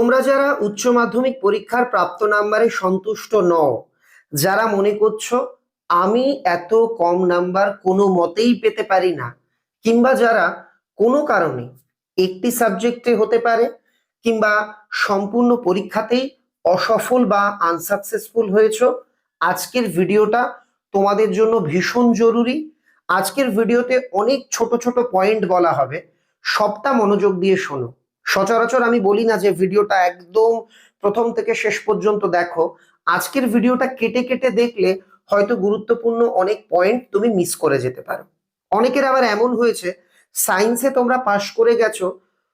তোমরা যারা উচ্চ মাধ্যমিক পরীক্ষার প্রাপ্ত নাম্বারে সন্তুষ্ট নও, যারা মনে করছ আমি এত কম নাম্বার কোনো মতেই পেতে পারি না, কিংবা যারা কোনো কারণে একটি সাবজেক্টে হতে পারে, কিংবা সম্পূর্ণ পরীক্ষাতেই অসফল বা আনসাকসেসফুল হয়েছো, আজকের ভিডিওটা তোমাদের জন্য ভীষণ জরুরি। আজকের ভিডিওতে অনেক ছোট ছোট পয়েন্ট বলা হবে, সবটা মনোযোগ দিয়ে শোনো। সচরাচর আমি বলি না যে ভিডিওটা একদম প্রথম থেকে শেষ পর্যন্ত দেখো। আজকের ভিডিওটা কেটে কেটে দেখলে হয়তো গুরুত্বপূর্ণ অনেক পয়েন্ট তুমি মিস করে যেতে পারো। অনেকের আবার এমন হয়েছে সায়েন্সে তোমরা পাশ করে গেছো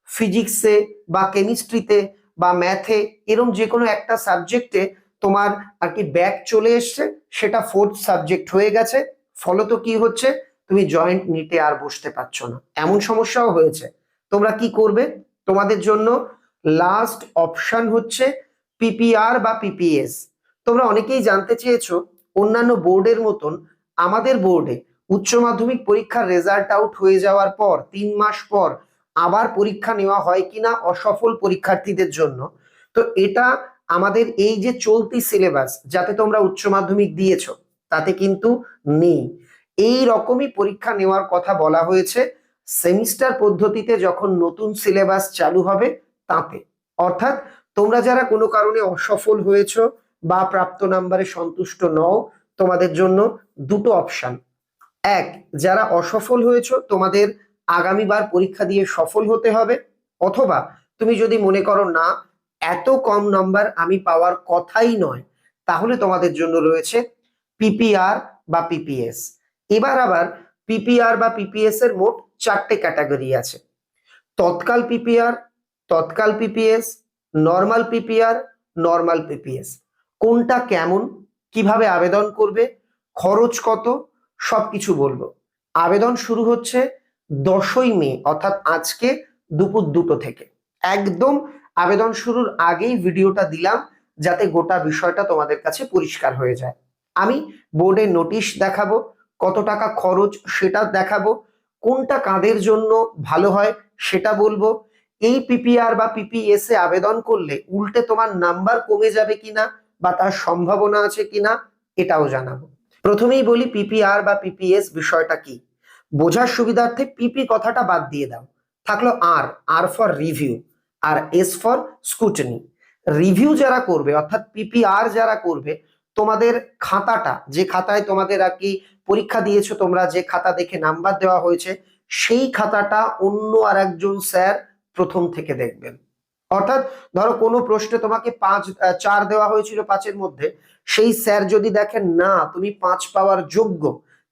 ফিজিক্সে বা কেমিস্ট্রিতে বা ম্যাথে এরম যে কোনো একটা সাবজেক্টে তোমার আর কি ব্যাক চলে এসছে, সেটা ফোর্থ সাবজেক্ট হয়ে গেছে। ফলত কি হচ্ছে? তুমি জয়েন্ট নিটে আর বসতে পারছ না। এমন সমস্যাও হয়েছে। তোমরা কি করবে? তোমাদের জন্য লাস্ট অপশন হচ্ছে পিপিআর বা পিপিএস তোমরা অনেকেই জানতে চেয়েছো, অন্যান্য বোর্ডের মতন আমাদের বোর্ডে উচ্চ মাধ্যমিক পরীক্ষার রেজাল্ট আউট হয়ে যাওয়ার পর, তিন মাস পর আবার পরীক্ষা নেওয়া হয় কিনা অসফল পরীক্ষার্থীদের জন্য। তো এটা আমাদের এই যে চলতি সিলেবাস যাতে তোমরা উচ্চ মাধ্যমিক দিয়েছ, তাতে কিন্তু নেই। এই রকমই পরীক্ষা নেওয়ার কথা বলা হয়েছে। সেমিস্টার পদ্ধতিতে যখন নতুন সিলেবাস চালু হবে তাতে। অর্থাৎ তোমরা যারা কোনো কারণে অসফল হয়েছো বা প্রাপ্ত নাম্বারে সন্তুষ্ট নও, তোমাদের জন্য দুটো অপশন। এক, যারা অসফল হয়েছো, তোমাদের আগামীবার পরীক্ষা দিয়ে সফল হতে হবে। অথবা তুমি যদি মনে করো, না, এত কম নাম্বার আমি পাওয়ার কথাই নয়, তাহলে তোমাদের জন্য রয়েছে পিপিআর বা পিপিএস। এবার আবার পিপিআর বা পিপিএস এর মোট চারটে ক্যাটাগরি আছে। Tatkal PPR Tatkal PPS normal PPR normal PPS কোনটা কেমন, কীভাবে আবেদন করবে, খরচ কত, সবকিছু বলব। আবেদন শুরু হচ্ছে দশই মে, অর্থাৎ আজকে দুপুর দুটো থেকে। একদম আবেদন শুরুর আগেই ভিডিওটা দিলাম, যাতে গোটা বিষয়টা তোমাদের কাছে পরিষ্কার হয়ে যায়। আমি বোর্ডে নোটিশ দেখাবো কত টাকা খরচ সেটা দেখাবো, কোনটা কাদের জন্য ভালো হয় সেটা বলব। এই পিপিআর বা পিপিএস এ আবেদন করলে উল্টে তোমার নাম্বার কমে যাবে কিনা বা তার সম্ভাবনা আছে কিনা এটাও জানাব। প্রথমেই বলি পিপিআর বা পিপিএস বিষয়টা কি? বোঝার সুবিধার্থে পিপি কথাটা বাদ দিয়ে দাও। থাকল R R for review R S for scrutiny review যারা করবে, অর্থাৎ পিপিআর যারা করবে তোমাদের খাতাটা, যে খাতায় তোমাদের আর কি পরীক্ষা দিয়েছ তোমরা, যে খাতা দেখে নাম্বার দেওয়া হয়েছে, সেই খাতাটা অন্য আর একজন স্যার প্রথম থেকে দেখবেন। অর্থাৎ ধরো কোনো প্রশ্নে তোমাকে পাঁচ চার দেওয়া হয়েছিল পাঁচের মধ্যে, সেই স্যার যদি দেখেন না, তুমি পাঁচ পাওয়ার যোগ্য,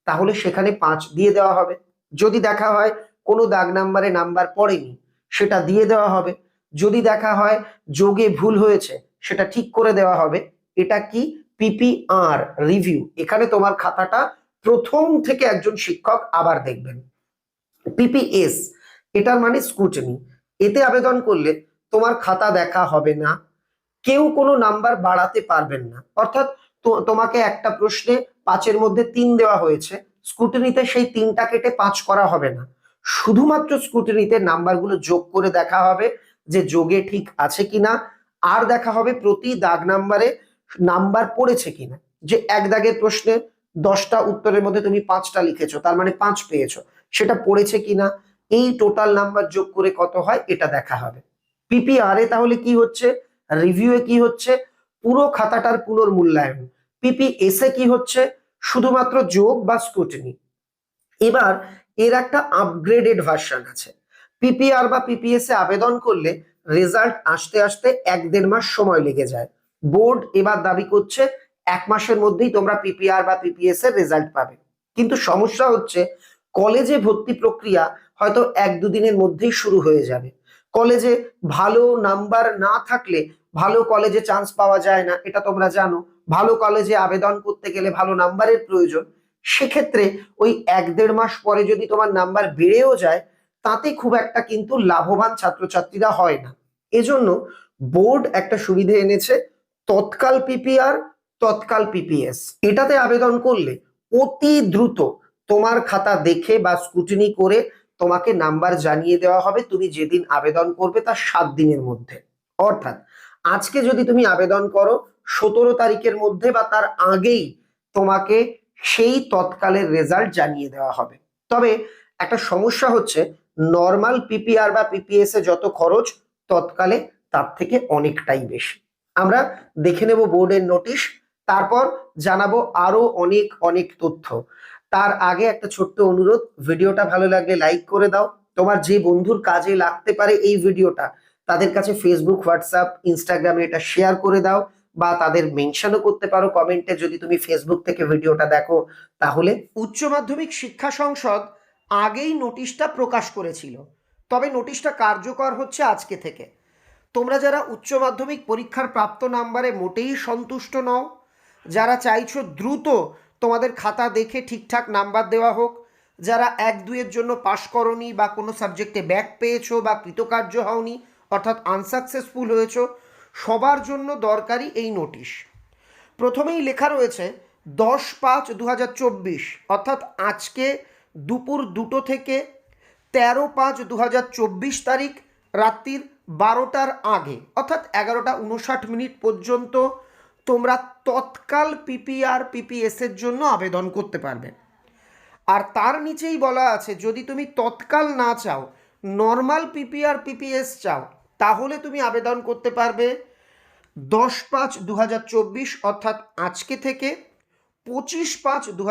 তাহলে সেখানে পাঁচ দিয়ে দেওয়া হবে। যদি দেখা হয় কোনো দাগ নাম্বারে নাম্বার পড়েনি, সেটা দিয়ে দেওয়া হবে। যদি দেখা হয় যোগে ভুল হয়েছে, সেটা ঠিক করে দেওয়া হবে। এটা কি পিপিআর রিভিউ এখানে তোমার খাতাটা প্রথম থেকে একজন শিক্ষক আবার দেখবেন। পিপিএস এটার মানে স্কুটনি এতে আবেদন করলে তোমার খাতা দেখা হবে না, কেউ কোনো নাম্বার বাড়াতে পারবেন না। অর্থাৎ তোমাকে একটা প্রশ্নে পাঁচের মধ্যে তিন দেওয়া হয়েছে স্কুটিনিতে সেই তিনটা কেটে পাঁচ করা হবে না। শুধুমাত্র স্কুটিনিতে নাম্বারগুলো যোগ করে দেখা হবে যে যোগে ঠিক আছে কিনা, আর দেখা হবে প্রতি দাগ নাম্বারে নাম্বার পড়েছে কিনা? যে এক দাগের প্রশ্নে দশটা উত্তরের মধ্যে তুমি পাঁচটা লিখেছো, তার মানে পাঁচ পেয়েছ। সেটা পড়েছে কিনা? এই টোটাল নাম্বার যোগ করে কত হয়? এটা দেখা হবে। পিপিআর এ তাহলে কি হচ্ছে? রিভিউ এ কি হচ্ছে? পুরো খাতাটার পুনর্মূল্যায়ন। পিপিএস এ কি হচ্ছে? শুধুমাত্র যোগ বা স্কুটিনি এবার এর একটা আপগ্রেডেড ভার্সন আছে। পিপিআর বা পিপিএস এ আবেদন করলে রেজাল্ট আসতে আসতে এক দেড় মাস সময় লেগে যায়। বোর্ড এবার দাবি করছে এক মাসের মধ্যেই তোমরা পিপিআর বা পিপিএস এর রেজাল্ট পাবে। কিন্তু সমস্যা হচ্ছে কলেজে ভর্তি প্রক্রিয়া হয়তো এক দুদিনের মধ্যেই শুরু হয়ে যাবে। কলেজে ভালো নাম্বার না থাকলে ভালো কলেজে চান্স পাওয়া যায় না, এটা তোমরা জানো। ভালো কলেজে আবেদন করতে গেলে ভালো নাম্বারের প্রয়োজন। সেক্ষেত্রে ওই এক দেড় মাস পরে যদি তোমার নাম্বার বেড়েও যায়, তাতে খুব একটা কিন্তু লাভবান ছাত্রছাত্রীরা হয় না। এজন্য বোর্ড একটা সুবিধে এনেছে তৎকাল পিপিআর তৎকাল পিপিএস এটাতে আবেদন করলে অতি দ্রুত তোমার খাতা দেখে বা স্কুটিনি করে তোমাকে নাম্বার জানিয়ে দেওয়া হবে তুমি যেদিন আবেদন করবে তার সাত দিনের মধ্যে। অর্থাৎ আজকে যদি তুমি আবেদন করো, সতেরো তারিখের মধ্যে বা তার আগেই তোমাকে সেই তৎকালের রেজাল্ট জানিয়ে দেওয়া হবে। তবে একটা সমস্যা হচ্ছে নর্মাল পিপিআর বা পিপিএস এ যত খরচ, তৎকালে তার থেকে অনেকটাই বেশি। আমরা দেখে নেব বোর্ডের নোটিশ, তারপর জানাব আরও অনেক অনেক তথ্য। তার আগে একটা ছোট্ট অনুরোধ, ভিডিওটা ভালো লাগলে লাইক করে দাও। তোমার যে বন্ধুর কাজে লাগতে পারে এই ভিডিওটা, তাদের কাছে ফেসবুক হোয়াটসঅ্যাপ ইনস্টাগ্রামে এটা শেয়ার করে দাও বা তাদের মেনশনও করতে পারো কমেন্টে যদি তুমি ফেসবুক থেকে ভিডিওটা দেখো, তাহলে উচ্চ মাধ্যমিক শিক্ষা সংসদ আগেই নোটিশটা প্রকাশ করেছিল। তবে নোটিশটা কার্যকর হচ্ছে আজকে থেকে। তোমরা যারা উচ্চ মাধ্যমিক পরীক্ষার প্রাপ্ত নাম্বারে মোটেই সন্তুষ্ট নও, যারা চাইছো দ্রুত তোমাদের খাতা দেখে ঠিকঠাক নাম্বার দেওয়া হোক, যারা এক দুইয়ের জন্য পাশ করনি বা কোনো সাবজেক্টে ব্যাক পেয়েছ বা কৃতকার্য হওনি, অর্থাৎ আনসাকসেসফুল হয়েছো, সবার জন্য দরকারি এই নোটিশ। প্রথমেই লেখা রয়েছে, দশ পাঁচ দু অর্থাৎ আজকে দুপুর দুটো থেকে তেরো পাঁচ দু তারিখ, রাত্রির বারোটার আগে, অর্থাৎ এগারোটা উনষাট মিনিট পর্যন্ত তোমরা তৎকাল পিপিআর পিপিএস এর জন্য আবেদন করতে পারবে। আর তার নিচেই বলা আছে, যদি তুমি তৎকাল না চাও নর্মাল পিপিআর পিপিএস চাও, তাহলে তুমি আবেদন করতে পারবে দশ পাঁচ দু অর্থাৎ আজকে থেকে পঁচিশ পাঁচ দু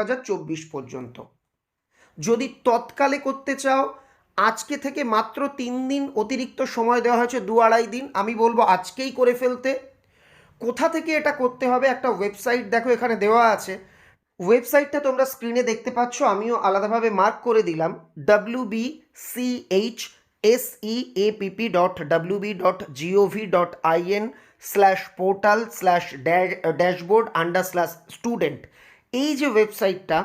পর্যন্ত। যদি তৎকালে করতে চাও আজকে থেকে মাত্র তিন দিন অতিরিক্ত সময় দেওয়া হয়েছে, দু আড়াই দিন। আমি বলব আজকেই করে ফেলতে। কোথা থেকে এটা করতে হবে একটা ওয়েবসাইট দেখো এখানে দেওয়া আছে। ওয়েবসাইটটা তোমরা স্ক্রিনে দেখতে পাচ্ছ, আমিও আলাদাভাবে মার্ক করে দিলাম W B C H S E A PP dot W B dot GOV dot IN slash portal slash dashboard under slash student এই যে ওয়েবসাইটটা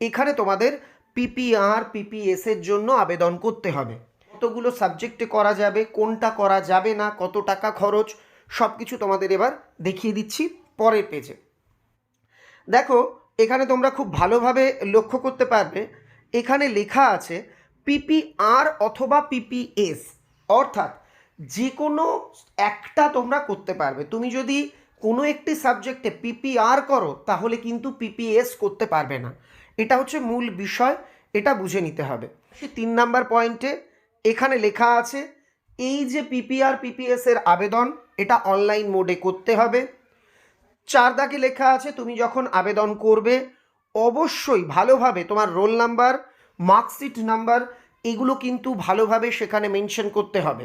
এখানে তোমাদের পিপিআর পিপিএস এর জন্য আবেদন করতে হবে। কতগুলো সাবজেক্টে করা যাবে, কোনটা করা যাবে না, কত টাকা খরচ সব কিছু তোমাদের এবার দেখিয়ে দিচ্ছি পরের পেজে দেখো, এখানে তোমরা খুব ভালোভাবে লক্ষ্য করতে পারবে, এখানে লেখা আছে পিপিআর অথবা পিপিএস অর্থাৎ যে কোনো একটা তোমরা করতে পারবে। তুমি যদি কোনো একটি সাবজেক্টে পিপিআর করো, তাহলে কিন্তু পিপিএস করতে পারবে না। এটা হচ্ছে মূল বিষয়, এটা বুঝে নিতে হবে। তিন নাম্বার পয়েন্টে এখানে লেখা আছে, এই যে পিপিআর পিপিএস এর আবেদন, এটা অনলাইন মোডে করতে হবে। চার দাগে লেখা আছে, তুমি যখন আবেদন করবে, অবশ্যই ভালোভাবে তোমার রোল নাম্বার মার্কশিট নাম্বার এগুলো কিন্তু ভালোভাবে সেখানে মেনশন করতে হবে।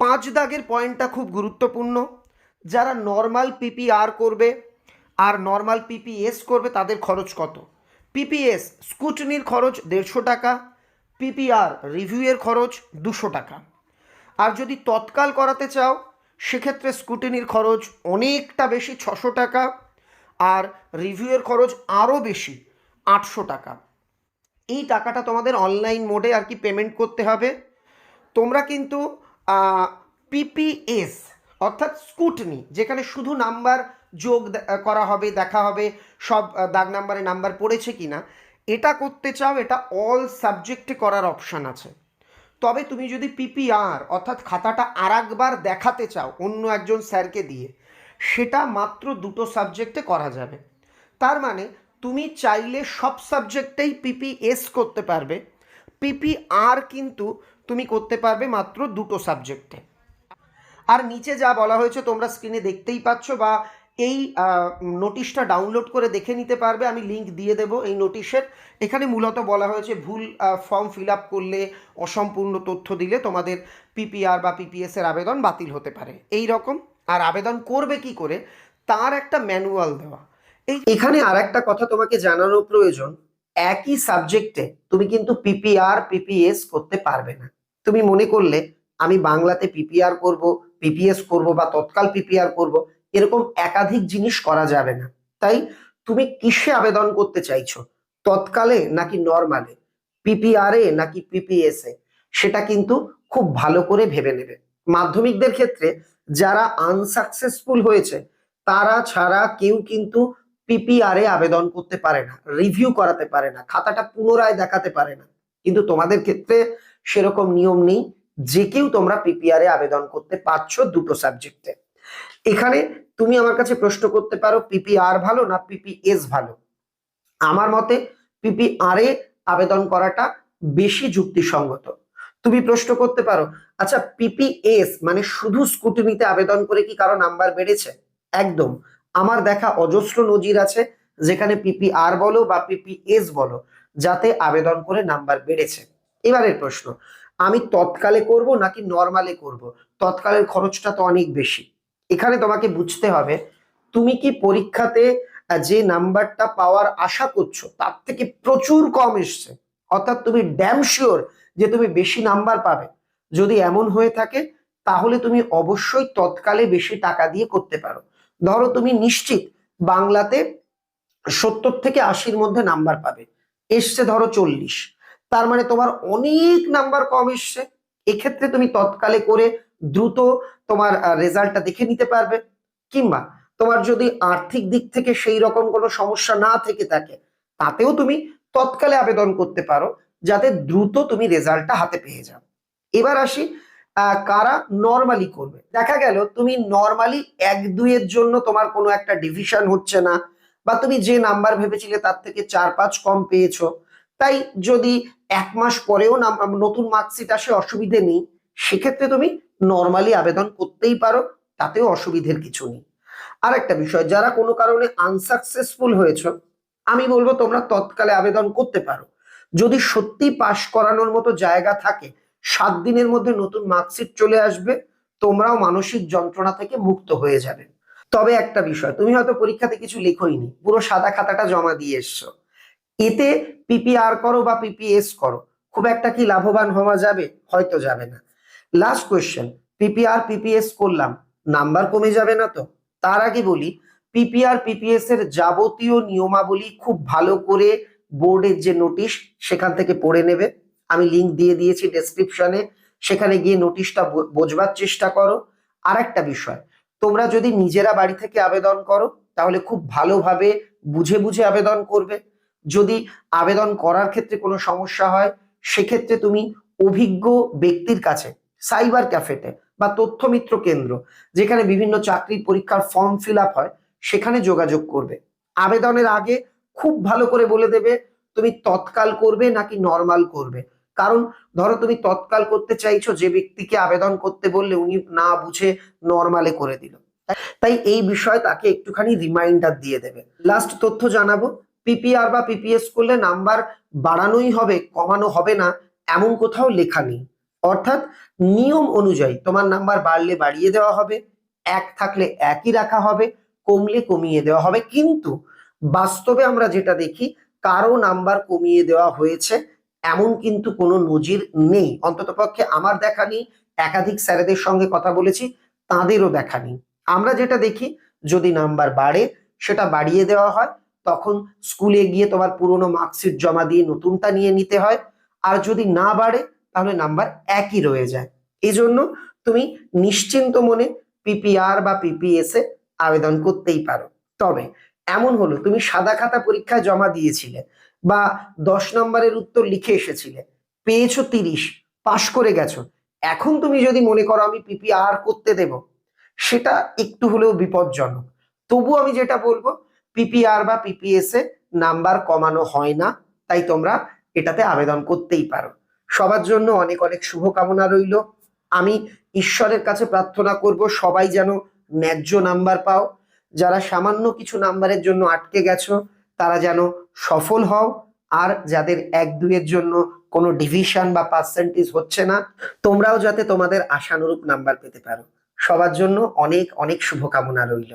পাঁচ দাগের পয়েন্টটা খুব গুরুত্বপূর্ণ, যারা নর্মাল পিপিআর করবে আর নর্মাল পিপিএস করবে, তাদের খরচ কত? পিপিএস স্কুটনির খরচ দেড়শো টাকা পিপিআর রিভিউয়ের খরচ দুশো টাকা। আর যদি তৎকাল করাতে চাও, সেক্ষেত্রে স্কুটিনির খরচ অনেকটা বেশি, ছশো টাকা, আর রিভিউয়ের খরচ আরও বেশি, আটশো টাকা। এই টাকাটা তোমাদের অনলাইন মোডে আর কি পেমেন্ট করতে হবে। তোমরা কিন্তু পিপিএস অর্থাৎ স্কুটনি যেখানে শুধু নাম্বার যোগ করা হবে, দেখা হবে, সব দাগ নাম্বারে নাম্বার পড়েছে কি না এটা করতে চাও, এটা অল সাবজেক্টে করার অপশান আছে। তবে তুমি যদি পিপিআর অর্থাৎ খাতাটা আরেকবার দেখাতে চাও অন্য একজন স্যারকে দিয়ে, সেটা মাত্র দুটো সাবজেক্টে করা যাবে। তার মানে তুমি চাইলে সব সাবজেক্টেই পিপিএস করতে পারবে। পিপিআর কিন্তু তুমি করতে পারবে মাত্র দুটো সাবজেক্টে আর নিচে যা বলা হয়েছে তোমরা স্ক্রিনে দেখতেই পাচ্ছ বা এই নোটিশটা ডাউনলোড করে দেখে নিতে পারবে। আমি লিংক দিয়ে দেবো এই নোটিশের এখানে মূলত বলা হয়েছে ভুল ফর্ম ফিল আপ করলে অসম্পূর্ণ তথ্য দিলে তোমাদের পিপিআর বা পিপিএস এর আবেদন বাতিল হতে পারে। এই রকম। আর আবেদন করবে কি করে? তার একটা ম্যানুয়াল দেওয়া। এই এখানে আর একটা কথা তোমাকে জানানো প্রয়োজন। একই সাবজেক্টে তুমি কিন্তু পিপিআর পিপিএস করতে পারবে না। তুমি মনে করলে, আমি বাংলাতে পিপিআর করব পিপিএস করব বা তৎকাল পিপিআর করব এরকম একাধিক জিনিস করা যাবে না। তাই তুমি কিসে আবেদন করতে চাইছো? তৎকালে নাকি নর্মালে পিপিআর এ নাকি পিপিএস এ? সেটা কিন্তু খুব ভালো করে ভেবে নেবে। মাধ্যমিকদের ক্ষেত্রে যারা আনসাকসেসফুল হয়েছে, তারা ছাড়া কেউ কিন্তু পিপিআর আবেদন করতে পারে না রিভিউ করাতে পারে না, খাতাটা পুনরায় দেখাতে পারে না। কিন্তু তোমাদের ক্ষেত্রে সেরকম নিয়ম নেই, যে কেউ তোমরা পিপিআর এ আবেদন করতে পারছ দুটো সাবজেক্টে এখানে তুমি আমার কাছে প্রশ্ন করতে পারো পিপিআর ভালো না পিপিএস ভালো? আমার মতে পিপিআর এ আবেদন করাটা বেশি যুক্তিসঙ্গত। তুমি প্রশ্ন করতে পারো আচ্ছা পিপিএস মানে শুধু স্কুটিনিতে আবেদন করে কি কারও নাম্বার বেড়েছে? একদম। আমার দেখা অজস্র নজির আছে যেখানে পিপিআর বলো বা পিপিএস বলো, যাতে আবেদন করে নাম্বার বেড়েছে। এবারের প্রশ্ন, আমি তৎকালে করব নাকি নর্মালে করব? তৎকালের খরচটা তো অনেক বেশি। এখানে তোমাকে বুঝতে হবে, তুমি কি পরীক্ষাতে যে নাম্বারটা পাওয়ার আশা করছ, তার থেকে প্রচুর কম এসছে। অর্থাৎ তুমি ড্যাম শিওর যে তুমি বেশি নাম্বার পাবে। যদি এমন হয়ে থাকে, তাহলে তুমি অবশ্যই তৎকালে বেশি টাকা দিয়ে করতে পারো। ধরো তুমি নিশ্চিত বাংলাতে সত্তর থেকে আশির মধ্যে নাম্বার পাবে। এসছে ধরো চল্লিশ। তার মানে তোমার অনেক নাম্বার কম এসছে। এক্ষেত্রে তুমি তৎকালে করে দ্রুত তোমার রেজাল্টটা দেখে নিতে পারবে। কিংবা তোমার যদি আর্থিক দিক থেকে সেই রকম কোনো সমস্যা না থেকে থাকে, তাতেও তুমি তৎকালে আবেদন করতে পারো, যাতে দ্রুত তুমি রেজাল্টটা হাতে পেয়ে যাও। এবার আসি কারা নর্মালি করবে। দেখা গেল তুমি নর্মালি এক দুইয়ের জন্য তোমার কোনো একটা ডিভিশন হচ্ছে না, বা তুমি যে নাম্বার ভেবেছিলে তার থেকে চার পাঁচ কম পেয়েছ। তাই যদি এক মাস পরেও নতুন মার্কশিট আসে, অসুবিধে নেই। সেক্ষেত্রে তুমি নর্মালি আবেদন করতেই পারো, তাতেও অসুবিধের কিছু নেই। আর একটা বিষয়, যারা কোনো কারণে আনসাকসেসফুল হয়েছ, আমি বলব তোমরা তৎকালে আবেদন করতে পারো। যদি সত্যি পাশ করানোর মতো জায়গা থাকে, সাত দিনের মধ্যে নতুন মার্কশিট চলে আসবে, তোমরাও মানসিক যন্ত্রণা থেকে মুক্ত হয়ে যাবে। তবে একটা বিষয়, তুমি হয়তো পরীক্ষাতে কিছু লেখোইনি, পুরো সাদা খাতাটা জমা দিয়ে এসছো। এতে পিপিআর করো বা পিপিএস করো, খুব একটা কি লাভবান হওয়া যাবে? হয়তো যাবে না। লাস্ট কোয়েশ্চেন পিপিআর পিপিএস করলাম। নাম্বার কমে যাবে না তো? তার আগে বলি পিপিআর পিপিএস এর যাবতীয় নিয়মাবলী খুব ভালো করে বোর্ডের যে নোটিশ সেখান থেকে পড়ে নেবে। আমি লিংক দিয়ে দিয়েছি ডেসক্রিপশনে সেখানে গিয়ে নোটিশটা বোঝবার চেষ্টা করো। আর একটা বিষয়, তোমরা যদি নিজেরা বাড়ি থেকে আবেদন করো, তাহলে খুব ভালোভাবে বুঝে বুঝে আবেদন করবে। যদি আবেদন করার ক্ষেত্রে কোনো সমস্যা হয়, সেক্ষেত্রে তুমি অভিজ্ঞ ব্যক্তির কাছে সাইবার ক্যাফেতে বা তথ্য মিত্র কেন্দ্র, যেখানে বিভিন্ন চাকরির পরীক্ষার ফর্ম ফিল হয়, সেখানে যোগাযোগ করবে। আবেদনের আগে খুব ভালো করে বলে দেবে, তুমি তৎকাল করবে নাকি নর্মাল করবে? কারণ ধরো তুমি তৎকাল করতে চাইছো, যে ব্যক্তিকে আবেদন করতে বললে উনি না বুঝে নর্মালে করে দিল। তাই এই বিষয়ে তাকে একটুখানি রিমাইন্ডার দিয়ে দেবে। লাস্ট তথ্য জানাব, পিপিআর বা পিপিএস করলে নাম্বার বাড়ানোই হবে, কমানো হবে না, এমন কোথাও লেখা নেই। অর্থাৎ নিয়ম অনুযায়ী তোমার নাম্বার বাড়লে বাড়িয়ে দেওয়া হবে, এক থাকলে একই রাখা হবে, কমলে কমিয়ে দেওয়া হবে। কিন্তু বাস্তবে আমরা যেটা দেখি, কারও নাম্বার কমিয়ে দেওয়া হয়েছে, এমন কিন্তু কোনো নজির নেই। অন্ততপক্ষে আমার দেখা নেই, একাধিক স্যারেদের সঙ্গে কথা বলেছি, তাদেরও দেখা নেই। আমরা যেটা দেখি, যদি নাম্বার বাড়ে, সেটা বাড়িয়ে দেওয়া হয়, তখন স্কুলে গিয়ে তোমার পুরনো মার্কশিট জমা দিয়ে নতুনটা নিয়ে নিতে হয়। আর যদি না বাড়ে তাহলে নাম্বার একই রয়ে যায়। এই জন্য তুমি নিশ্চিন্ত মনে পিপিআর বা পিপিএস এ আবেদন করতেই পারো। তবে এমন হলো, তুমি সাদা খাতা পরীক্ষায় জমা দিয়েছিলে বা দশ নম্বরের উত্তর লিখে এসেছিলে, পেয়েছ তিরিশ, পাশ করে গেছো। এখন তুমি যদি মনে করো আমি পিপিআর করতে দেব, সেটা একটু হলেও বিপজ্জনক। তবু আমি যেটা বলব পিপিআর বা পিপিএস এ নাম্বার কমানো হয় না, তাই তোমরা এটাতে আবেদন করতেই পারো। সবার জন্য অনেক অনেক শুভকামনা রইল। আমি ঈশ্বরের কাছে প্রার্থনা করব, সবাই যেন ন্যায্য নাম্বার পাও। যারা সামান্য কিছু নাম্বারের জন্য আটকে গেছো, তারা যেন সফল হও। আর যাদের এক দুইয়ের জন্য কোনো ডিভিশন বা পার্সেন্টেজ হচ্ছে না, তোমরাও যাতে তোমাদের আশানুরূপ নাম্বার পেতে পারো। সবার জন্য অনেক অনেক শুভকামনা রইল।